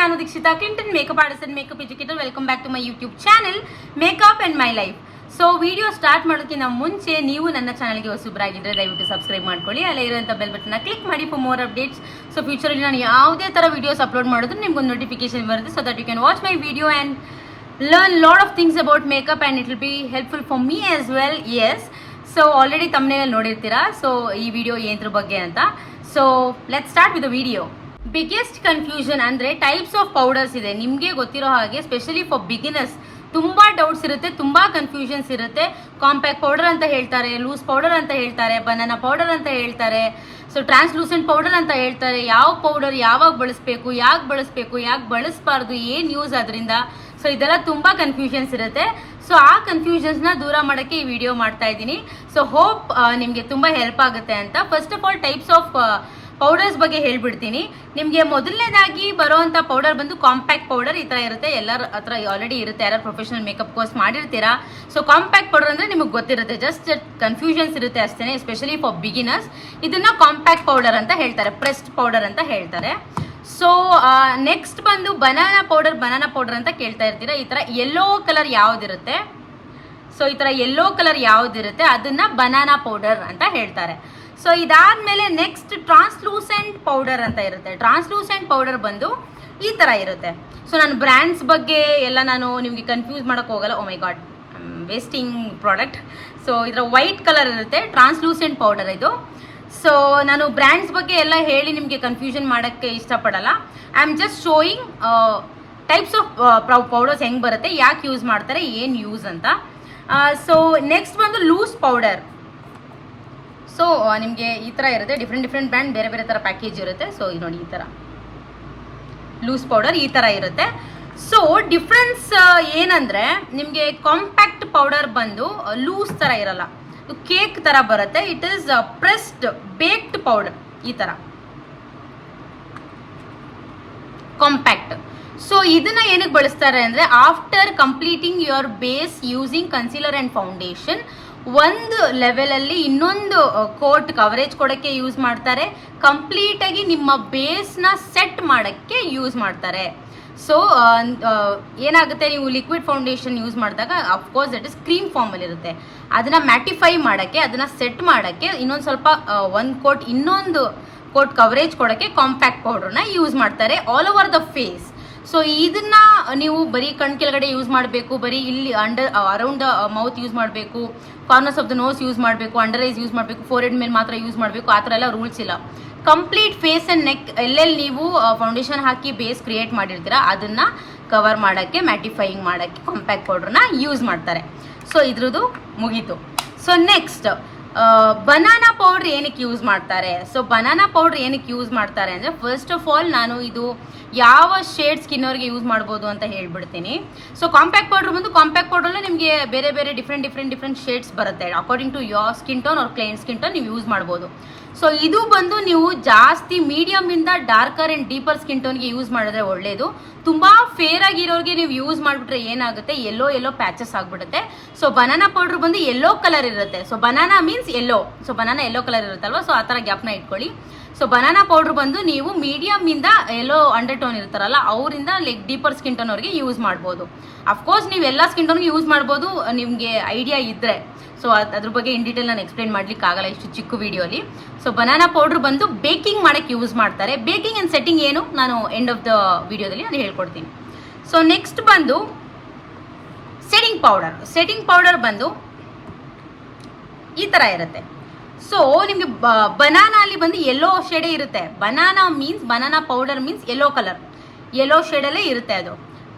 ನಾನು Dikshita. Clinton makeup artist makeup educator welcome back to my YouTube channel makeup and my life so video start ಮಾಡೋದಕ್ಕಿಂತ ಮುಂಚೆ ನೀವು ನನ್ನ ಚಾನಲ್ಗೆ ಹೊಸಬ್ರಾಗಿದ್ದರೆ ದಯವಿಟ್ಟು ಸಬ್ಸ್ಕ್ರೈಬ್ ಮಾಡ್ಕೊಳ್ಳಿ. ಅಲ್ಲೇ ಇರುವಂಥ ಬೆಲ್ ಬಟನ್ನ ಕ್ಲಿಕ್ ಮಾಡಿ ಫಾರ್ ಮೋರ್ ಅಪ್ಡೇಟ್ಸ್ ಸೊ ಫ್ಯೂಚರಲ್ಲಿ ನಾನು ಯಾವುದೇ ಥರ ವೀಡಿಯೋಸ್ ಅಪ್ಲೋಡ್ ಮಾಡಿದ್ರು ನಿಮ್ಗೊಂದು ನೋಟಿಫಿಕೇಶನ್ ಬರುತ್ತೆ. So that you can watch my video and learn lot of things about makeup and it will be helpful for me as well S so already ತಮ್ಮನೇಲಿ ನೋಡಿರ್ತೀರಾ? So ಈ ವಿಡಿಯೋ ಏನ್ರ ಬಗ್ಗೆ ಅಂತ. So let start with video biggest confusion ಅಂದರೆ types of powders ಇದೆ. ನಿಮಗೆ ಗೊತ್ತಿರೋ ಹಾಗೆ ಸ್ಪೆಷಲಿ ಫಾರ್ ಬಿಗಿನರ್ಸ್ ತುಂಬ ಡೌಟ್ಸ್ ಇರುತ್ತೆ, ತುಂಬ ಕನ್ಫ್ಯೂಷನ್ಸ್ ಇರುತ್ತೆ. ಕಾಂಪ್ಯಾಕ್ಟ್ ಪೌಡರ್ ಅಂತ ಹೇಳ್ತಾರೆ ಲೂಸ್ ಪೌಡರ್ ಅಂತ ಹೇಳ್ತಾರೆ ಬನಾನ ಪೌಡರ್ ಅಂತ ಹೇಳ್ತಾರೆ. ಸೊ ಟ್ರಾನ್ಸ್ಲೂಸೆಂಟ್ ಪೌಡರ್ ಅಂತ ಹೇಳ್ತಾರೆ. ಯಾವ ಪೌಡರ್ ಯಾವಾಗ ಬಳಸಬೇಕು, ಯಾಕೆ ಬಳಸಬೇಕು, ಯಾಕೆ ಬಳಸಬಾರ್ದು, ಏನು ಯೂಸ್ ಅದರಿಂದ ಸೊ ಇದೆಲ್ಲ ತುಂಬ ಕನ್ಫ್ಯೂಷನ್ಸ್ ಇರುತ್ತೆ. ಸೊ ಆ ಕನ್ಫ್ಯೂಷನ್ಸ್ನ ದೂರ ಮಾಡೋಕ್ಕೆ ಈ ವಿಡಿಯೋ ಮಾಡ್ತಾ ಇದ್ದೀನಿ. ಸೊ ಹೋಪ್ ನಿಮಗೆ ತುಂಬ ಹೆಲ್ಪ್ ಆಗುತ್ತೆ ಅಂತ. First of all types of powders ಬಗ್ಗೆ ಹೇಳ್ಬಿಡ್ತೀನಿ. ನಿಮಗೆ ಮೊದಲನೇದಾಗಿ ಬರೋವಂಥ ಪೌಡರ್ ಬಂದು ಕಾಂಪ್ಯಾಕ್ಟ್ ಪೌಡರ್ ಈ ಥರ ಇರುತ್ತೆ. ಎಲ್ಲರ ಹತ್ರ ಆಲ್ರೆಡಿ ಇರುತ್ತೆ. ಯಾರು ಪ್ರೊಫೆಷನಲ್ ಮೇಕಪ್ ಕೋರ್ಸ್ ಮಾಡಿರ್ತೀರಾ. ಸೊ ಕಾಂಪ್ಯಾಕ್ಟ್ ಪೌಡರ್ ಅಂದರೆ ನಿಮಗೆ ಗೊತ್ತಿರುತ್ತೆ. ಜಸ್ಟ್ ಕನ್ಫ್ಯೂಷನ್ಸ್ ಇರುತ್ತೆ ಅಷ್ಟೇ ಎಸ್ಪೆಷಲಿ ಫಾರ್ ಬಿಗಿನರ್ಸ್ ಇದನ್ನು ಕಾಂಪ್ಯಾಕ್ಟ್ ಪೌಡರ್ ಅಂತ ಹೇಳ್ತಾರೆ ಪ್ರೆಸ್ಡ್ ಪೌಡರ್ ಅಂತ ಹೇಳ್ತಾರೆ. ಸೊ ನೆಕ್ಸ್ಟ್ ಬಂದು ಬನಾನಾ ಪೌಡರ್ ಬನಾನಾ ಪೌಡರ್ ಅಂತ ಕೇಳ್ತಾ ಇರ್ತೀರಾ. ಈ ಥರ ಯೆಲ್ಲೋ ಕಲರ್ ಯಾವುದಿರುತ್ತೆ? ಸೊ ಈ ಥರ ಯೆಲ್ಲೋ ಕಲರ್ ಯಾವುದಿರುತ್ತೆ? ಅದನ್ನು ಬನಾನಾ ಪೌಡರ್ ಅಂತ ಹೇಳ್ತಾರೆ. ಸೊ ಇದಾದ್ಮೇಲೆ ನೆಕ್ಸ್ಟ್ ಟ್ರಾನ್ಸ್ಲೂಸೆಂಟ್ ಪೌಡರ್ ಅಂತ ಇರುತ್ತೆ. ಟ್ರಾನ್ಸ್ಲೂಸೆಂಟ್ ಪೌಡರ್ ಬಂದು ಈ ಥರ ಇರುತ್ತೆ. ಸೊ ನಾನು ಬ್ರ್ಯಾಂಡ್ಸ್ ಬಗ್ಗೆ ಎಲ್ಲ ನಾನು ನಿಮಗೆ ಕನ್ಫ್ಯೂಸ್ ಮಾಡೋಕ್ಕೆ ಹೋಗಲ್ಲ. ಓ my god wasting product so ಇದರ ವೈಟ್ ಕಲರ್ ಇರುತ್ತೆ ಟ್ರಾನ್ಸ್ಲೂಸೆಂಟ್ ಪೌಡರ್ ಇದು. ಸೊ ನಾನು ಬ್ರ್ಯಾಂಡ್ಸ್ ಬಗ್ಗೆ ಎಲ್ಲ ಹೇಳಿ ನಿಮಗೆ ಕನ್ಫ್ಯೂಷನ್ ಮಾಡೋಕ್ಕೆ ಇಷ್ಟಪಡಲ್ಲ. I am just showing types of powders ಹೆಂಗೆ ಬರುತ್ತೆ, ಯಾಕೆ ಯೂಸ್ ಮಾಡ್ತಾರೆ, ಏನು ಯೂಸ್ ಅಂತ. ಸೊ ನೆಕ್ಸ್ಟ್ ಬಂದು ಲೂಸ್ ಪೌಡರ್ ಸೊ ನಿಮಗೆ ಈ ಥರ ಇರುತ್ತೆ. ಡಿಫ್ರೆಂಟ್ ಡಿಫ್ರೆಂಟ್ ಬ್ರ್ಯಾಂಡ್ ಬೇರೆ ಬೇರೆ ಥರ ಪ್ಯಾಕೇಜ್ ಇರುತ್ತೆ. ಸೊ ಇದು ನೋಡಿ ಈ ಥರ ಲೂಸ್ ಪೌಡರ್ ಈ ಥರ ಇರುತ್ತೆ. ಸೊ ಡಿಫ್ರೆನ್ಸ್ ಏನಂದರೆ, ನಿಮಗೆ ಕಾಂಪ್ಯಾಕ್ಟ್ ಪೌಡರ್ ಬಂದು ಲೂಸ್ ಥರ ಇರಲ್ಲ. ಕೇಕ್ ಥರ ಬರುತ್ತೆ. It is pressed baked powder ಈ ಥರ ಕಾಂಪ್ಯಾಕ್ಟ್ ಸೊ ಇದನ್ನ ಏನಕ್ಕೆ ಬಳಸ್ತಾರೆ ಅಂದರೆ after completing your base using concealer and foundation ಒಂದು ಲೆವೆಲಲ್ಲಿ ಇನ್ನೊಂದು ಕೋಟ್ ಕವರೇಜ್ ಕೊಡೋಕ್ಕೆ ಯೂಸ್ ಮಾಡ್ತಾರೆ. ಕಂಪ್ಲೀಟಾಗಿ ನಿಮ್ಮ ಬೇಸ್ನ ಸೆಟ್ ಮಾಡೋಕ್ಕೆ ಯೂಸ್ ಮಾಡ್ತಾರೆ. ಸೊ ಏನಾಗುತ್ತೆ, ನೀವು ಲಿಕ್ವಿಡ್ ಫೌಂಡೇಶನ್ ಯೂಸ್ ಮಾಡಿದಾಗ of course that is cream ಫಾರ್ಮಲ್ಲಿ ಇರುತ್ತೆ. ಅದನ್ನು ಮ್ಯಾಟಿಫೈ ಮಾಡೋಕ್ಕೆ, ಅದನ್ನು ಸೆಟ್ ಮಾಡೋಕ್ಕೆ, ಇನ್ನೊಂದು ಸ್ವಲ್ಪ ಒಂದು ಕೋಟ್ ಇನ್ನೊಂದು ಕೋಟ್ ಕವರೇಜ್ ಕೊಡೋಕ್ಕೆ ಕಾಂಪ್ಯಾಕ್ಟ್ ಪೌಡ್ರನ್ನ ಯೂಸ್ ಮಾಡ್ತಾರೆ all over the face so ಇದನ್ನ ನೀವು ಬರೀ ಕಣ್ ಕೆಳಗಡೆ ಯೂಸ್ ಮಾಡಬೇಕು, ಬರೀ ಇಲ್ಲಿ under around the mouth use ಮಾಡಬೇಕು corners of the nose use ಮಾಡಬೇಕು ಅಂಡರ್ ಐಸ್ ಯೂಸ್ ಮಾಡಬೇಕು ಫೋರ್ ಹೆಡ್ ಮೇಲೆ ಮಾತ್ರ ಯೂಸ್ ಮಾಡಬೇಕು, ಆ ಥರ ಎಲ್ಲ ರೂಲ್ಸ್ ಇಲ್ಲ. ಕಂಪ್ಲೀಟ್ ಫೇಸ್ ಆ್ಯಂಡ್ ನೆಕ್ ಎಲ್ಲೆಲ್ಲಿ ನೀವು ಫೌಂಡೇಶನ್ ಹಾಕಿ ಬೇಸ್ ಕ್ರಿಯೇಟ್ ಮಾಡಿರ್ತೀರ, ಅದನ್ನು ಕವರ್ ಮಾಡೋಕ್ಕೆ ಮ್ಯಾಟಿಫೈಯಿಂಗ್ ಮಾಡೋಕ್ಕೆ ಕಾಂಪ್ಯಾಕ್ಟ್ ಪೌಡ್ರನ್ನ ಯೂಸ್ ಮಾಡ್ತಾರೆ. ಸೊ ಇದ್ರದ್ದು ಮುಗೀತು. ಸೊ ನೆಕ್ಸ್ಟ್ ಬನಾನಾ ಪೌಡ್ರ್ ಏನಕ್ಕೆ ಯೂಸ್ ಮಾಡ್ತಾರೆ? ಸೊ ಬನಾನಾ ಪೌಡ್ರ್ ಏನಕ್ಕೆ ಯೂಸ್ ಮಾಡ್ತಾರೆ ಅಂದರೆ ಫಸ್ಟ್ ಆಫ್ ಆಲ್ ನಾನು ಇದು ಯಾವ ಶೇಡ್ ಸ್ಕಿನ್ನವ್ರಿಗೆ ಯೂಸ್ ಮಾಡ್ಬೋದು ಅಂತ ಹೇಳ್ಬಿಡ್ತೀನಿ. ಸೊ ಕಾಂಪ್ಯಾಕ್ಟ್ ಪೌಡ್ರ್ ಬಂದು ಕಾಂಪ್ಯಾಕ್ಟ್ ಪೌಡ್ರಲ್ಲೇ ನಿಮಗೆ ಬೇರೆ ಬೇರೆ ಡಿಫ್ರೆಂಟ್ ಡಿಫ್ರೆಂಟ್ ಡಿಫ್ರೆಂಟ್ ಶೇಡ್ಸ್ ಬರುತ್ತೆ. According to your skin tone ಅವ್ರ ಕ್ಲೈಂಟ್ ಸ್ಕಿನ್ ಟೋನ್ ನೀವು ಯೂಸ್ ಮಾಡ್ಬೋದು. ಸೊ ಇದು ಬಂದು ನೀವು ಜಾಸ್ತಿ ಮೀಡಿಯಮಿಂದ ಡಾರ್ಕರ್ ಆ್ಯಂಡ್ ಡೀಪರ್ ಸ್ಕಿನ್ ಟೋನ್ಗೆ ಯೂಸ್ ಮಾಡಿದ್ರೆ ಒಳ್ಳೆಯದು ತುಂಬ ಫೇರ್ ಆಗಿರೋರಿಗೆ ನೀವು ಯೂಸ್ ಮಾಡಿಬಿಟ್ರೆ ಏನಾಗುತ್ತೆ? ಎಲ್ಲೋ ಎಲ್ಲೋ ಪ್ಯಾಚಸ್ ಆಗಿಬಿಡುತ್ತೆ. ಸೊ ಬನಾನಾ ಪೌಡರ್ ಬಂದು ಎಲ್ಲೋ ಕಲರ್ ಇರುತ್ತೆ. So banana means yellow so banana yellow colour ಇರುತ್ತಲ್ವ? ಸೊ ಆ ಥರ ಗ್ಯಾಪ್ನ ಇಟ್ಕೊಳ್ಳಿ. ಸೊ ಬನಾನಾ ಪೌಡ್ರ್ ಬಂದು ನೀವು ಮೀಡಿಯಮಿಂದ ಎಲ್ಲೋ ಅಂಡರ್ ಟೋನ್ ಇರ್ತಾರಲ್ಲ, ಅವರಿಂದ ಲೈಕ್ ಡೀಪರ್ ಸ್ಕಿನ್ ಟೋನ್ ಅವ್ರಿಗೆ ಯೂಸ್ ಮಾಡ್ಬೋದು. ಅಫ್ಕೋರ್ಸ್ ನೀವು ಎಲ್ಲ ಸ್ಕಿನ್ ಟೋನ್ಗೆ ಯೂಸ್ ಮಾಡ್ಬೋದು, ನಿಮಗೆ ಐಡಿಯಾ ಇದ್ದರೆ ಸೊ ಅದ್ರ ಬಗ್ಗೆ ಇನ್ ಡೀಟೇಲ್ ನಾನು ಎಕ್ಸ್ಪ್ಲೇನ್ ಮಾಡ್ಲಿಕ್ಕೆ ಆಗಲ್ಲ ಇಷ್ಟು ಚಿಕ್ಕ ವಿಡಿಯೋಲಿ ಸೊ ಬನಾನಾ ಪೌಡ್ರ್ ಬಂದು ಬೇಕಿಂಗ್ ಮಾಡೋಕ್ಕೆ ಯೂಸ್ ಮಾಡ್ತಾರೆ. ಬೇಕಿಂಗ್ ಆ್ಯಂಡ್ ಸೆಟ್ಟಿಂಗ್ ಏನು? ನಾನು ಎಂಡ್ ಆಫ್ ದ ವಿಡಿಯೋದಲ್ಲಿ ನಾನು ಹೇಳ್ಕೊಡ್ತೀನಿ. ಸೊ ನೆಕ್ಸ್ಟ್ ಬಂದು ಸೆಟ್ಟಿಂಗ್ ಪೌಡರ್ ಸೆಟ್ಟಿಂಗ್ ಪೌಡರ್ ಬಂದು ಈ ಥರ ಇರುತ್ತೆ. ಸೊ ನಿಮಗೆ ಬನಾನಲ್ಲಿ ಬಂದು ಎಲ್ಲೋ ಶೇಡೇ ಇರುತ್ತೆ. Banana means banana powder means yellow colour yellow ಶೇಡಲ್ಲೇ ಇರುತ್ತೆ ಅದು.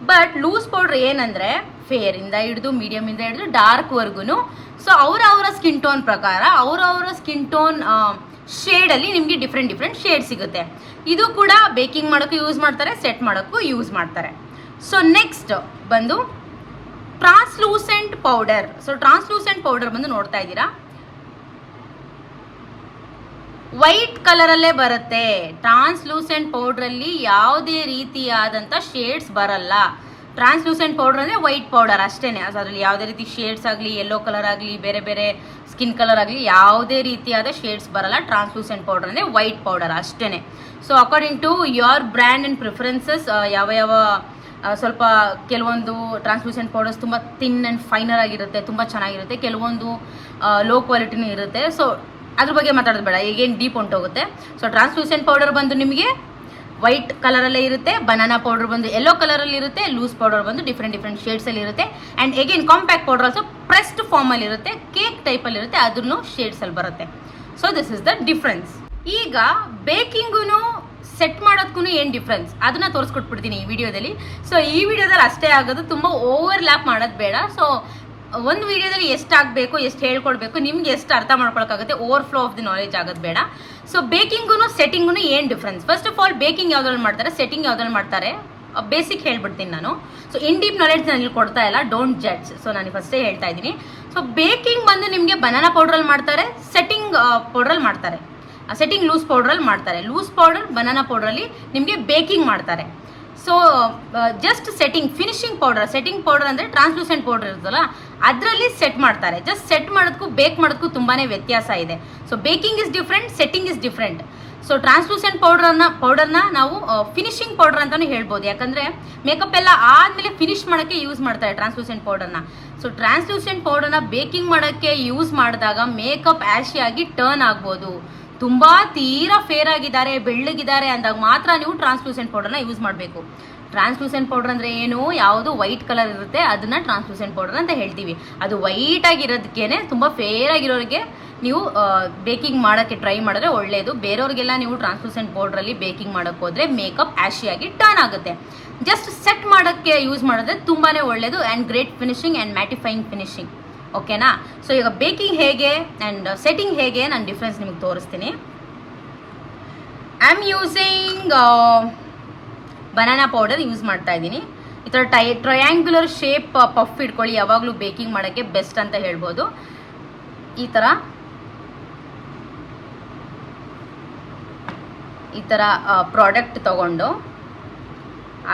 ಬಟ್ ಲೂಸ್ ಪೌಡ್ರ್ ಏನಂದರೆ ಫೇರಿಂದ ಹಿಡಿದು ಮೀಡಿಯಮಿಂದ ಹಿಡಿದು ಡಾರ್ಕ್ವರೆಗೂ ಸೊ ಅವರ ಅವರ ಸ್ಕಿನ್ ಟೋನ್ ಪ್ರಕಾರ ಅವರವರ ಸ್ಕಿನ್ ಟೋನ್ ಶೇಡಲ್ಲಿ ನಿಮಗೆ ಡಿಫ್ರೆಂಟ್ ಡಿಫ್ರೆಂಟ್ ಶೇಡ್ ಸಿಗುತ್ತೆ. ಇದು ಕೂಡ ಬೇಕಿಂಗ್ ಮಾಡೋಕ್ಕೂ ಯೂಸ್ ಮಾಡ್ತಾರೆ ಸೆಟ್ ಮಾಡೋಕ್ಕೂ ಯೂಸ್ ಮಾಡ್ತಾರೆ. ಸೊ ನೆಕ್ಸ್ಟ್ ಬಂದು translucent powder so translucent powder ಬಂದು ನೋಡ್ತಾ ಇದ್ದೀರಾ? ವೈಟ್ ಕಲರಲ್ಲೇ ಬರುತ್ತೆ. ಟ್ರಾನ್ಸ್ಲೂಸೆಂಟ್ ಪೌಡ್ರಲ್ಲಿ ಯಾವುದೇ ರೀತಿಯಾದಂಥ ಶೇಡ್ಸ್ ಬರಲ್ಲ. ಟ್ರಾನ್ಸ್ಲೂಸೆಂಟ್ ಪೌಡರ್ ಅಂದರೆ ವೈಟ್ ಪೌಡರ್ ಅಷ್ಟೇ ಅದರಲ್ಲಿ ಯಾವುದೇ ರೀತಿ ಶೇಡ್ಸ್ ಆಗಲಿ ಯೆಲ್ಲೋ ಕಲರ್ ಆಗಲಿ, ಬೇರೆ ಬೇರೆ ಸ್ಕಿನ್ ಕಲರ್ ಆಗಲಿ ಯಾವುದೇ ರೀತಿಯಾದ ಶೇಡ್ಸ್ ಬರಲ್ಲ. ಟ್ರಾನ್ಸ್ಲೂಸೆಂಟ್ ಪೌಡರ್ ಅಂದರೆ ವೈಟ್ ಪೌಡರ್ ಅಷ್ಟೇ so according to your brand and preferences ಯಾವ ಯಾವ ಸ್ವಲ್ಪ ಕೆಲವೊಂದು ಟ್ರಾನ್ಸ್ಲೂಸೆಂಟ್ ಪೌಡರ್ಸ್ ತುಂಬ ತಿನ್ ಆ್ಯಂಡ್ ಫೈನರ್ ಆಗಿರುತ್ತೆ, ತುಂಬ ಚೆನ್ನಾಗಿರುತ್ತೆ. ಕೆಲವೊಂದು ಲೋ ಕ್ವಾಲಿಟಿನೂ ಇರುತ್ತೆ. ಸೊ ಅದ್ರ ಬಗ್ಗೆ ಮಾತಾಡೋದು ಬೇಡ. ಈಗೇನು ಡೀಪ್ ಹೊಂಟೋಗುತ್ತೆ ಸೊ ಟ್ರಾನ್ಸ್ಲೂಸೆಂಟ್ ಪೌಡರ್ ಬಂದು ನಿಮಗೆ ವೈಟ್ ಕಲರಲ್ಲೇ ಇರುತ್ತೆ ಬನಾನಾ ಪೌಡರ್ ಬಂದು ಎಲ್ಲೋ ಕಲರಲ್ಲಿ ಇರುತ್ತೆ ಲೂಸ್ ಪೌಡರ್ ಬಂದು ಡಿಫ್ರೆಂಟ್ ಡಿಫ್ರೆಂಟ್ ಶೇಡ್ಸಲ್ಲಿ ಇರುತ್ತೆ. And again compact powder also pressed ಫಾರ್ಮಲ್ಲಿ ಇರುತ್ತೆ ಕೇಕ್ ಟೈಪಲ್ಲಿ ಇರುತ್ತೆ ಅದನ್ನು ಶೇಡ್ಸಲ್ಲಿ ಬರುತ್ತೆ. So this is the difference ಈಗ ಬೇಕಿಂಗೂ ಸೆಟ್ ಮಾಡೋದಕ್ಕೂ ಏನು ಡಿಫ್ರೆನ್ಸ್ ಅದನ್ನ ತೋರಿಸ್ಕೊಟ್ಬಿಡ್ತೀನಿ ಈ ವಿಡಿಯೋದಲ್ಲಿ. ಸೊ ಈ ವಿಡಿಯೋದಲ್ಲಿ ಅಷ್ಟೇ ಆಗೋದು, ತುಂಬ ಓವರ್ ಲ್ಯಾಪ್ ಮಾಡೋದು ಬೇಡ. ಸೊ ಒಂದು ವಿಡಿಯೋದಲ್ಲಿ ಎಷ್ಟು ಆಗಬೇಕು ಎಷ್ಟು ಹೇಳ್ಕೊಡ್ಬೇಕು, ನಿಮ್ಗೆ ಎಷ್ಟು ಅರ್ಥ ಮಾಡ್ಕೊಳಕ್ಕಾಗುತ್ತೆ over flow of the knowledge ಆಗೋದು ಬೇಡ. ಸೊ ಬೇಕಿಂಗೂ ಸೆಟ್ಟಿಂಗೂ ಏನು difference first of all baking ಯಾವ್ದ್ರಲ್ಲಿ ಮಾಡ್ತಾರೆ ಸೆಟ್ಟಿಂಗ್ ಯಾವ್ದ್ರಲ್ಲಿ ಮಾಡ್ತಾರೆ? ಬೇಸಿಕ್ ಹೇಳ್ಬಿಡ್ತೀನಿ ನಾನು. ಸೊ ಇನ್ ಡೀಪ್ ನಾಲೆಡ್ಜ್ ನಾನು ಇಲ್ಲಿ ಕೊಡ್ತಾ ಇಲ್ಲ ಡೋಂಟ್ ಜಡ್ಜ್ ಸೊ ನಾನು ಫಸ್ಟೇ ಹೇಳ್ತಾ ಇದ್ದೀನಿ. ಸೊ ಬೇಕಿಂಗ್ ಬಂದು ನಿಮಗೆ ಬನಾನಾ ಪೌಡ್ರಲ್ಲಿ ಮಾಡ್ತಾರೆ ಸೆಟ್ಟಿಂಗ್ ಪೌಡ್ರಲ್ಲಿ ಮಾಡ್ತಾರೆ. ಸೆಟ್ಟಿಂಗ್ ಲೂಸ್ ಪೌಡ್ರಲ್ಲಿ ಮಾಡ್ತಾರೆ. ಲೂಸ್ ಪೌಡರ್ ಬನಾನಾ ಪೌಡ್ರಲ್ಲಿ ನಿಮಗೆ ಬೇಕಿಂಗ್ ಮಾಡ್ತಾರೆ. So just setting finishing powder setting powder ಅಂದರೆ ಟ್ರಾನ್ಸ್ಲೂಸೆಂಟ್ ಪೌಡರ್ ಇರುತ್ತಲ್ಲ, ಅದರಲ್ಲಿ ಸೆಟ್ ಮಾಡ್ತಾರೆ. ಜಸ್ಟ್ ಸೆಟ್ ಮಾಡೋದಕ್ಕೂ ಬೇಕ್ ಮಾಡೋದಕ್ಕೂ ತುಂಬಾ ವ್ಯತ್ಯಾಸ ಇದೆ. So baking is different setting is different so translucent ಪೌಡರ್ನ ಪೌಡರ್ನ ನಾವು ಫಿನಿಶಿಂಗ್ ಪೌಡರ್ ಅಂತಲೂ ಹೇಳ್ಬೋದು. ಯಾಕಂದರೆ ಮೇಕಪ್ ಎಲ್ಲ ಆದಮೇಲೆ ಫಿನಿಶ್ ಮಾಡೋಕ್ಕೆ ಯೂಸ್ ಮಾಡ್ತಾರೆ ಟ್ರಾನ್ಸ್ಲೂಸೆಂಟ್ ಪೌಡರ್ನ ಸೊ ಟ್ರಾನ್ಸ್ಲೂಸೆಂಟ್ ಪೌಡರ್ನ ಬೇಕಿಂಗ್ ಮಾಡೋಕ್ಕೆ ಯೂಸ್ ಮಾಡಿದಾಗ ಮೇಕಪ್ ಆ್ಯಶಿಯಾಗಿ ಟರ್ನ್ ಆಗ್ಬೋದು. ತುಂಬ ತೀರಾ ಫೇರ್ ಆಗಿದ್ದಾರೆ, ಬೆಳ್ಳಗಿದ್ದಾರೆ ಅಂದಾಗ ಮಾತ್ರ ನೀವು ಟ್ರಾನ್ಸ್ಲೂಸೆಂಟ್ ಪೌಡರ್ನ ಯೂಸ್ ಮಾಡಬೇಕು. ಟ್ರಾನ್ಸ್ಲೂಸೆಂಟ್ ಪೌಡರ್ ಅಂದರೆ ಏನು? ಯಾವುದು ವೈಟ್ ಕಲರ್ ಇರುತ್ತೆ, ಅದನ್ನ ಟ್ರಾನ್ಸ್ಲೂಸೆಂಟ್ ಪೌಡರ್ ಅಂತ ಹೇಳ್ತೀವಿ. ಅದು ವೈಟ್ ಆಗಿರೋದಕ್ಕೇನೆ ತುಂಬ ಫೇರ್ ಆಗಿರೋರಿಗೆ ನೀವು ಬೇಕಿಂಗ್ ಮಾಡೋಕ್ಕೆ ಟ್ರೈ ಮಾಡಿದ್ರೆ ಒಳ್ಳೆಯದು ಬೇರೆಯವ್ರಿಗೆಲ್ಲ ನೀವು ಟ್ರಾನ್ಸ್ಲೂಸೆಂಟ್ ಪೌಡ್ರಲ್ಲಿ ಬೇಕಿಂಗ್ ಮಾಡೋಕ್ಕೆ ಹೋದರೆ ಮೇಕಪ್ ಆಗಿ ಟರ್ನ್ ಆಗುತ್ತೆ. ಜಸ್ಟ್ ಸೆಟ್ ಮಾಡೋಕ್ಕೆ ಯೂಸ್ ಮಾಡಿದ್ರೆ ತುಂಬಾ ಒಳ್ಳೆಯದು and great finishing and mattifying finishing ಓಕೆನಾ ಸೊ ಈಗ ಬೇಕಿಂಗ್ ಹೇಗೆ ಆ್ಯಂಡ್ ಸೆಟ್ಟಿಂಗ್ ಹೇಗೆ ನಾನು ಡಿಫ್ರೆನ್ಸ್ ನಿಮಗೆ ತೋರಿಸ್ತೀನಿ. I am using banana powder use ಮಾಡ್ತಾ ಇದ್ದೀನಿ. ಈ ಥರ ಟೈ ಟ್ರಯಾಂಗ್ಯುಲರ್ ಶೇಪ್ ಪಫ್ ಇಟ್ಕೊಳ್ಳಿ, ಯಾವಾಗಲೂ ಬೇಕಿಂಗ್ ಮಾಡೋಕ್ಕೆ ಬೆಸ್ಟ್ ಅಂತ ಹೇಳ್ಬೋದು. ಈ ಥರ ಈ ಥರ ಪ್ರಾಡಕ್ಟ್ ತಗೊಂಡು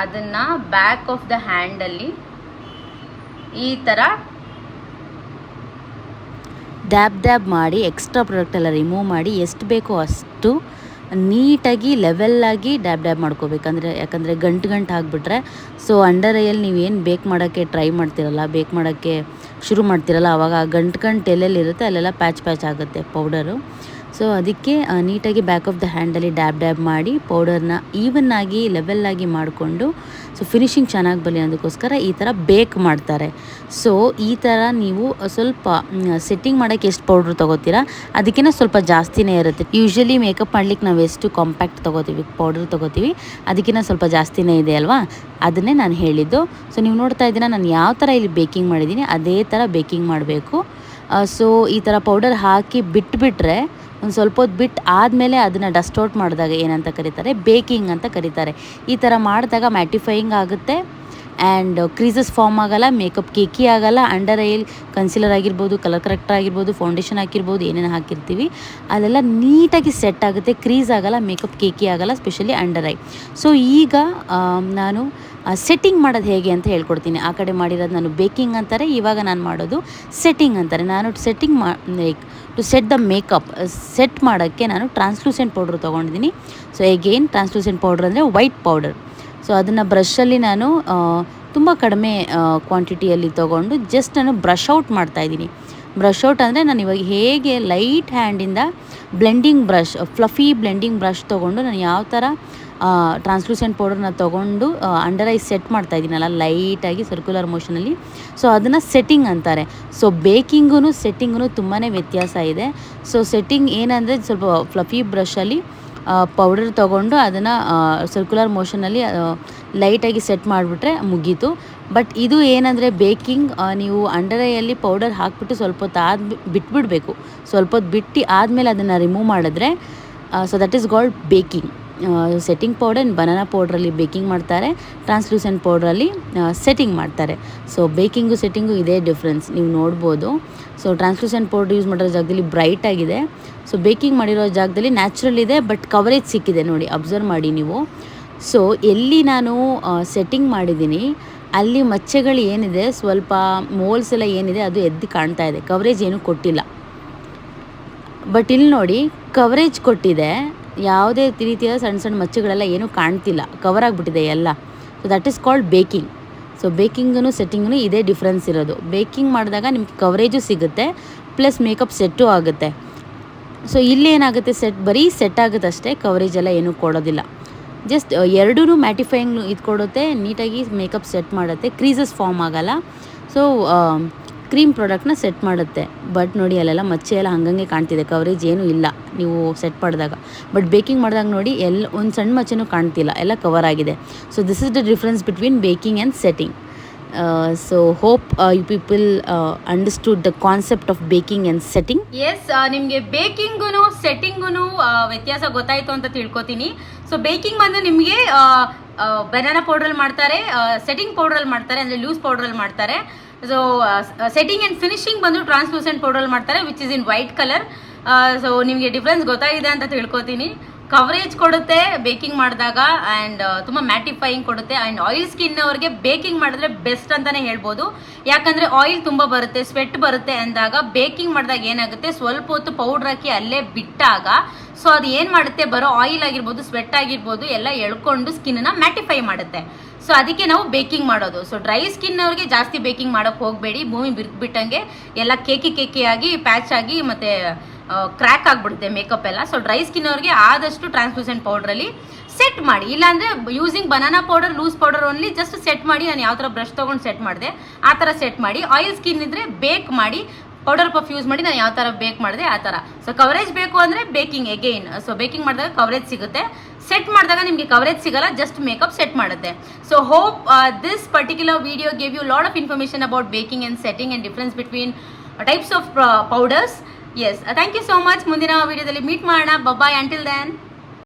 ಅದನ್ನು ಬ್ಯಾಕ್ ಆಫ್ ದ ಹ್ಯಾಂಡಲ್ಲಿ ಈ ಥರ ಡ್ಯಾಬ್ ಡ್ಯಾಬ್ ಮಾಡಿ ಎಕ್ಸ್ಟ್ರಾ ಪ್ರಾಡಕ್ಟ್ ಎಲ್ಲ ರಿಮೂವ್ ಮಾಡಿ ಎಷ್ಟು ಬೇಕೋ ಅಷ್ಟು ನೀಟಾಗಿ ಲೆವೆಲ್ಲಾಗಿ ಡ್ಯಾಬ್ ಡ್ಯಾಬ್ ಮಾಡ್ಕೋಬೇಕಂದ್ರೆ, ಯಾಕಂದರೆ ಗಂಟು ಗಂಟು ಹಾಕ್ಬಿಟ್ರೆ ಸೊ ಅಂಡರ್ ಐಯಲ್ಲಿ ನೀವೇನು ಬೇಕ್ ಮಾಡೋಕ್ಕೆ ಟ್ರೈ ಮಾಡ್ತಿರಲ್ಲ ಬೇಕ್ ಮಾಡೋಕ್ಕೆ ಶುರು ಮಾಡ್ತಿರಲ್ಲ ಆವಾಗ ಗಂಟು ಗಂಟು ಎಲ್ಲೆಲ್ಲಿರುತ್ತೆ ಅಲ್ಲೆಲ್ಲ ಪ್ಯಾಚ್ ಪ್ಯಾಚ್ ಆಗುತ್ತೆ ಪೌಡರು ಸೊ ಅದಕ್ಕೆ ನೀಟಾಗಿ ಬ್ಯಾಕ್ ಆಫ್ ದ ಹ್ಯಾಂಡಲ್ಲಿ ಡ್ಯಾಬ್ ಡ್ಯಾಬ್ ಮಾಡಿ ಪೌಡರ್ನ ಈವನ್ನಾಗಿ ಲೆವೆಲ್ಲಾಗಿ ಮಾಡಿಕೊಂಡು ಸೊ ಫಿನಿಶಿಂಗ್ ಚೆನ್ನಾಗಿ ಬರಲಿ ಅದಕ್ಕೋಸ್ಕರ ಈ ಥರ ಬೇಕ್ ಮಾಡ್ತಾರೆ. ಸೊ ಈ ಥರ ನೀವು ಸ್ವಲ್ಪ ಸೆಟ್ಟಿಂಗ್ ಮಾಡೋಕ್ಕೆ ಎಷ್ಟು ಪೌಡ್ರ್ ತೊಗೋತೀರಾ ಅದಕ್ಕಿಂತ ಸ್ವಲ್ಪ ಜಾಸ್ತಿನೇ ಇರುತ್ತೆ. ಯೂಶ್ವಲಿ ಮೇಕಪ್ ಮಾಡ್ಲಿಕ್ಕೆ ನಾವು ಎಷ್ಟು ಕಾಂಪ್ಯಾಕ್ಟ್ ತೊಗೋತೀವಿ ಪೌಡರ್ ತೊಗೋತೀವಿ ಅದಕ್ಕಿಂತ ಸ್ವಲ್ಪ ಜಾಸ್ತಿನೇ ಇದೆ ಅಲ್ವಾ? ಅದನ್ನೇ ನಾನು ಹೇಳಿದ್ದು. ಸೊ ನೀವು ನೋಡ್ತಾ ಇದ್ದೀರಾ, ನಾನು ಯಾವ ಥರ ಇಲ್ಲಿ ಬೇಕಿಂಗ್ ಮಾಡಿದ್ದೀನಿ, ಅದೇ ಥರ ಬೇಕಿಂಗ್ ಮಾಡಬೇಕು. ಸೊ ಈ ಥರ ಪೌಡರ್ ಹಾಕಿ ಬಿಟ್ಬಿಟ್ರೆ ಒಂದು ಸ್ವಲ್ಪ ಹೊತ್ತು ಬಿಟ್ಟು ಆದಮೇಲೆ ಅದನ್ನು ಡಸ್ಟ್ ಔಟ್ ಮಾಡಿದಾಗ ಏನಂತ ಕರೀತಾರೆ? ಬೇಕಿಂಗ್ ಅಂತ ಕರೀತಾರೆ. ಈ ಥರ ಮಾಡಿದಾಗ ಮ್ಯಾಟಿಫೈಯಿಂಗ್ ಆಗುತ್ತೆ ಆ್ಯಂಡ್ ಕ್ರೀಸಸ್ ಫಾರ್ಮ್ ಆಗೋಲ್ಲ ಮೇಕಪ್ ಕೇಕಿ ಆಗಲ್ಲ ಅಂಡರ್ ಐಲ್ ಕನ್ಸಿಲರ್ ಆಗಿರ್ಬೋದು ಕಲರ್ ಕರೆಕ್ಟರ್ ಆಗಿರ್ಬೋದು ಫೌಂಡೇಶನ್ ಹಾಕಿರ್ಬೋದು, ಏನೇನು ಹಾಕಿರ್ತೀವಿ. ಅದೆಲ್ಲ ನೀಟಾಗಿ ಸೆಟ್ ಆಗುತ್ತೆ ಕ್ರೀಸ್ ಆಗಲ್ಲ ಮೇಕಪ್ ಕೇಕಿ ಆಗಲ್ಲ ಸ್ಪೆಷಲಿ ಅಂಡರ್ ಐ ಸೊ ಈಗ ನಾನು ಸೆಟ್ಟಿಂಗ್ ಮಾಡೋದು ಹೇಗೆ ಅಂತ ಹೇಳ್ಕೊಡ್ತೀನಿ. ಆ ಕಡೆ ಮಾಡಿರೋದು ನಾನು ಬೇಕಿಂಗ್ ಅಂತಾರೆ, ಇವಾಗ ನಾನು ಮಾಡೋದು ಸೆಟ್ಟಿಂಗ್ ಅಂತಾರೆ. ನಾನು ಸೆಟ್ಟಿಂಗ್ ಮಾ like to set the makeup set ಮಾಡೋಕ್ಕೆ ನಾನು ಟ್ರಾನ್ಸ್ಲೂಸೆಂಟ್ ಪೌಡ್ರ್ ತೊಗೊಂಡಿದ್ದೀನಿ. ಸೊ ಎಗೇನ್ ಟ್ರಾನ್ಸ್ಲೂಸೆಂಟ್ ಪೌಡ್ರ್ ಅಂದರೆ ವೈಟ್ ಪೌಡರ್ ಸೊ ಅದನ್ನು ಬ್ರಷಲ್ಲಿ ನಾನು ತುಂಬ ಕಡಿಮೆ ಕ್ವಾಂಟಿಟಿಯಲ್ಲಿ ತೊಗೊಂಡು ಜಸ್ಟ್ ನಾನು ಬ್ರಷ್ ಔಟ್ ಮಾಡ್ತಾಯಿದ್ದೀನಿ ಬ್ರಷ್ ಔಟ್ ಅಂದರೆ ನಾನು ಇವಾಗ ಹೇಗೆ light ಹ್ಯಾಂಡಿಂದ blending brush fluffy blending brush ತೊಗೊಂಡು ನಾನು ಯಾವ ಥರ ಟ್ರಾನ್ಸ್ಲೂಸೆಂಟ್ ಪೌಡರ್ನ ತೊಗೊಂಡು ಅಂಡರ್ ಐಸ್ ಸೆಟ್ ಮಾಡ್ತಾ ಇದ್ದೀನಲ್ಲ ಲೈಟಾಗಿ ಸರ್ಕ್ಯುಲರ್ ಮೋಷನಲ್ಲಿ ಸೊ ಅದನ್ನು ಸೆಟ್ಟಿಂಗ್ ಅಂತಾರೆ. ಸೊ ಬೇಕಿಂಗೂ ಸೆಟ್ಟಿಂಗೂ ತುಂಬಾ ವ್ಯತ್ಯಾಸ ಇದೆ. ಸೊ ಸೆಟ್ಟಿಂಗ್ ಏನಂದರೆ ಸ್ವಲ್ಪ ಫ್ಲಫಿ ಬ್ರಷಲ್ಲಿ ಪೌಡರ್ ತೊಗೊಂಡು ಅದನ್ನು ಸರ್ಕ್ಯುಲರ್ ಮೋಷನಲ್ಲಿ ಲೈಟಾಗಿ ಸೆಟ್ ಮಾಡಿಬಿಟ್ರೆ ಮುಗೀತು. ಬಟ್ ಇದು ಏನಂದರೆ ಬೇಕಿಂಗ್ ನೀವು ಅಂಡರೈಯಲ್ಲಿ ಪೌಡರ್ ಹಾಕ್ಬಿಟ್ಟು ಸ್ವಲ್ಪ ಹೊತ್ತು ಆದ ಬಿಟ್ಬಿಡಬೇಕು. ಸ್ವಲ್ಪ ಹೊತ್ತು ಬಿಟ್ಟು ಆದಮೇಲೆ ಅದನ್ನು ರಿಮೂವ್ ಮಾಡಿದ್ರೆ so that is called baking setting powder and banana ಪೌಡ್ರಲ್ಲಿ baking ಮಾಡ್ತಾರೆ. ಟ್ರಾನ್ಸ್ಲೂಸೆಂಟ್ ಪೌಡ್ರಲ್ಲಿ ಸೆಟ್ಟಿಂಗ್ ಮಾಡ್ತಾರೆ. ಸೊ ಬೇಕಿಂಗು ಸೆಟ್ಟಿಂಗು ಇದೇ ಡಿಫ್ರೆನ್ಸ್ ನೀವು ನೋಡ್ಬೋದು. ಸೊ ಟ್ರಾನ್ಸ್ಲೂಸೆಂಟ್ ಪೌಡ್ರ್ ಯೂಸ್ ಮಾಡಿರೋ ಜಾಗದಲ್ಲಿ ಬ್ರೈಟ್ ಆಗಿದೆ. ಸೊ ಬೇಕಿಂಗ್ ಮಾಡಿರೋ ಜಾಗದಲ್ಲಿ ನ್ಯಾಚುರಲ್ ಇದೆ ಬಟ್ ಕವರೇಜ್ ಸಿಕ್ಕಿದೆ ನೋಡಿ. ಅಬ್ಸರ್ವ್ ಮಾಡಿ ನೀವು. ಸೊ ಎಲ್ಲಿ ನಾನು ಸೆಟ್ಟಿಂಗ್ ಮಾಡಿದ್ದೀನಿ, ಅಲ್ಲಿ ಮಚ್ಚೆಗಳು ಏನಿದೆ, ಸ್ವಲ್ಪ ಮೋಲ್ಸ್ ಎಲ್ಲ ಏನಿದೆ, ಅದು ಎದ್ದು ಕಾಣ್ತಾ ಇದೆ. ಕವರೇಜ್ ಏನೂ ಕೊಟ್ಟಿಲ್ಲ. ಬಟ್ ಇಲ್ಲಿ ನೋಡಿ ಕವರೇಜ್ ಕೊಟ್ಟಿದೆ. ಯಾವುದೇ ರೀತಿಯ ಸಣ್ಣ ಸಣ್ಣ ಮಚ್ಚುಗಳೆಲ್ಲ ಏನೂ ಕಾಣ್ತಿಲ್ಲ. ಕವರ್ ಆಗಿಬಿಟ್ಟಿದೆ ಎಲ್ಲ. So that is called baking so ಬೇಕಿಂಗೂ ಸೆಟ್ಟಿಂಗೂ ಇದೇ ಡಿಫ್ರೆನ್ಸ್ ಇರೋದು. ಬೇಕಿಂಗ್ ಮಾಡಿದಾಗ ನಿಮಗೆ ಕವರೇಜು ಸಿಗುತ್ತೆ ಪ್ಲಸ್ ಮೇಕಪ್ ಸೆಟ್ಟು ಆಗುತ್ತೆ. ಸೊ ಇಲ್ಲಿ ಏನಾಗುತ್ತೆ ಸೆಟ್ ಬರೀ ಸೆಟ್ ಆಗುತ್ತೆ ಅಷ್ಟೇ ಕವರೇಜ್ ಎಲ್ಲ ಏನೂ ಕೊಡೋದಿಲ್ಲ. ಜಸ್ಟ್ ಎರಡೂ ಮ್ಯಾಟಿಫೈಯಿಂಗ್ ಇದು ಕೊಡುತ್ತೆ ನೀಟಾಗಿ ಮೇಕಪ್ ಸೆಟ್ ಮಾಡುತ್ತೆ ಕ್ರೀಸಸ್ ಫಾರ್ಮ್ ಆಗೋಲ್ಲ. ಸೊ ಕ್ರೀಮ್ ಪ್ರಾಡಕ್ಟ್ನ ಸೆಟ್ ಮಾಡುತ್ತೆ. ಬಟ್ ನೋಡಿ ಅಲ್ಲೆಲ್ಲ ಮಚ್ಚೆ ಎಲ್ಲ ಹಂಗಂಗೆ ಕಾಣ್ತಿದೆ. ಕವರೇಜ್ ಏನೂ ಇಲ್ಲ ನೀವು ಸೆಟ್ ಮಾಡಿದಾಗ. ಬಟ್ ಬೇಕಿಂಗ್ ಮಾಡಿದಾಗ ನೋಡಿ ಎಲ್ಲ ಒಂದು ಸಣ್ಣ ಮಚ್ಚೆನೂ ಕಾಣ್ತಿಲ್ಲ. ಎಲ್ಲ ಕವರ್ ಆಗಿದೆ. So this is the difference between baking and setting so hope you people understood the concept of baking and setting S ನಿಮಗೆ ಬೇಕಿಂಗೂ ಸೆಟ್ಟಿಂಗು ವ್ಯತ್ಯಾಸ ಗೊತ್ತಾಯಿತು ಅಂತ ತಿಳ್ಕೊತೀನಿ. ಸೊ ಬೇಕಿಂಗ್ ಬಂದು ನಿಮಗೆ ಬನಾನಾ ಪೌಡ್ರಲ್ಲಿ ಮಾಡ್ತಾರೆ ಸೆಟ್ಟಿಂಗ್ ಪೌಡ್ರಲ್ಲಿ ಮಾಡ್ತಾರೆ, ಅಂದರೆ ಲೂಸ್ ಪೌಡ್ರಲ್ಲಿ ಮಾಡ್ತಾರೆ. ಸೊ ಸೆಟ್ಟಿಂಗ್ ಆ್ಯಂಡ್ ಫಿನಿಶಿಂಗ್ ಬಂದು ಟ್ರಾನ್ಸ್ಲೂಸೆಂಟ್ ಪೌಡರ್ ಮಾಡ್ತಾರೆ which is in white colour so ನಿಮಗೆ ಡಿಫ್ರೆನ್ಸ್ ಗೊತ್ತಾಗಿದೆ ಅಂತ ತಿಳ್ಕೊತೀನಿ. ಕವರೇಜ್ ಕೊಡುತ್ತೆ ಬೇಕಿಂಗ್ ಮಾಡಿದಾಗ ಆ್ಯಂಡ್ ತುಂಬ ಮ್ಯಾಟಿಫೈಯಿಂಗ್ ಕೊಡುತ್ತೆ. ಆ್ಯಂಡ್ ಆಯಿಲ್ ಸ್ಕಿನ್ ಅವ್ರಿಗೆ ಬೇಕಿಂಗ್ ಮಾಡಿದ್ರೆ ಬೆಸ್ಟ್ ಅಂತಲೇ ಹೇಳ್ಬೋದು. ಯಾಕಂದರೆ ಆಯಿಲ್ ತುಂಬ ಬರುತ್ತೆ ಸ್ವೆಟ್ ಬರುತ್ತೆ ಅಂದಾಗ ಬೇಕಿಂಗ್ ಮಾಡಿದಾಗ ಏನಾಗುತ್ತೆ? ಸ್ವಲ್ಪ ಹೊತ್ತು ಪೌಡ್ರ್ ಹಾಕಿ ಅಲ್ಲೇ ಬಿಟ್ಟಾಗ ಸೊ ಅದು ಏನು ಮಾಡುತ್ತೆ? ಬರೋ ಆಯಿಲ್ ಆಗಿರ್ಬೋದು ಸ್ವೆಟ್ ಆಗಿರ್ಬೋದು, ಎಲ್ಲ ಎಳ್ಕೊಂಡು ಸ್ಕಿನ್ನ ಮ್ಯಾಟಿಫೈ ಮಾಡುತ್ತೆ. ಸೊ ಅದಕ್ಕೆ ನಾವು ಬೇಕಿಂಗ್ ಮಾಡೋದು. ಸೊ ಡ್ರೈ ಸ್ಕಿನ್ ಅವ್ರಿಗೆ ಜಾಸ್ತಿ ಬೇಕಿಂಗ್ ಮಾಡೋಕೆ ಹೋಗಬೇಡಿ. ಭೂಮಿ ಬಿಟ್ಟಂಗೆ ಎಲ್ಲ ಕೇಕಿ ಕೇಕಿಯಾಗಿ ಪ್ಯಾಚ್ ಆಗಿ, ಮತ್ತೆ ಕ್ರ್ಯಾಕ್ ಆಗಿಬಿಡುತ್ತೆ ಮೇಕಪ್ ಎಲ್ಲ. ಸೊ ಡ್ರೈ ಸ್ಕಿನ್ ಅವ್ರಿಗೆ ಆದಷ್ಟು ಟ್ರಾನ್ಸ್ಲೂಸೆಂಟ್ ಪೌಡ್ರಲ್ಲಿ ಸೆಟ್ ಮಾಡಿ. ಇಲ್ಲಾಂದರೆ using banana powder loose powder only just set ಮಾಡಿ. ನಾನು ಯಾವ ಥರ ಬ್ರಷ್ ತೊಗೊಂಡು ಸೆಟ್ ಮಾಡಿದೆ, ಆ ಥರ ಸೆಟ್ ಮಾಡಿ. ಆಯಿಲ್ ಸ್ಕಿನ್ ಇದ್ದರೆ ಬೇಕ್ ಮಾಡಿ ಪೌಡರ್ ಪಫ್ ಯೂಸ್ ಮಾಡಿ ನಾನು ಯಾವ ಥರ ಬೇಕ್ ಮಾಡಿದೆ, ಆ ಥರ ಸೊ ಕವರೇಜ್ ಬೇಕು ಅಂದರೆ ಬೇಕಿಂಗ್ ಎಗೈನ್ ಸೊ ಬೇಕಿಂಗ್ ಮಾಡಿದಾಗ ಕವರೇಜ್ ಸಿಗುತ್ತೆ. ಸೆಟ್ ಮಾಡಿದಾಗ ನಿಮಗೆ ಕವರೇಜ್ ಸಿಗಲ್ಲ ಜಸ್ಟ್ ಮೇಕಪ್ ಸೆಟ್ ಮಾಡುತ್ತೆ. So hope this particular video give you lot of information about baking and setting and difference between types of powders S thank you so much ಮುಂದಿನ ವಿಡಿಯೋದಲ್ಲಿ meet ಮಾಡೋಣ. ಬಬ್ಬಾಯ್ until then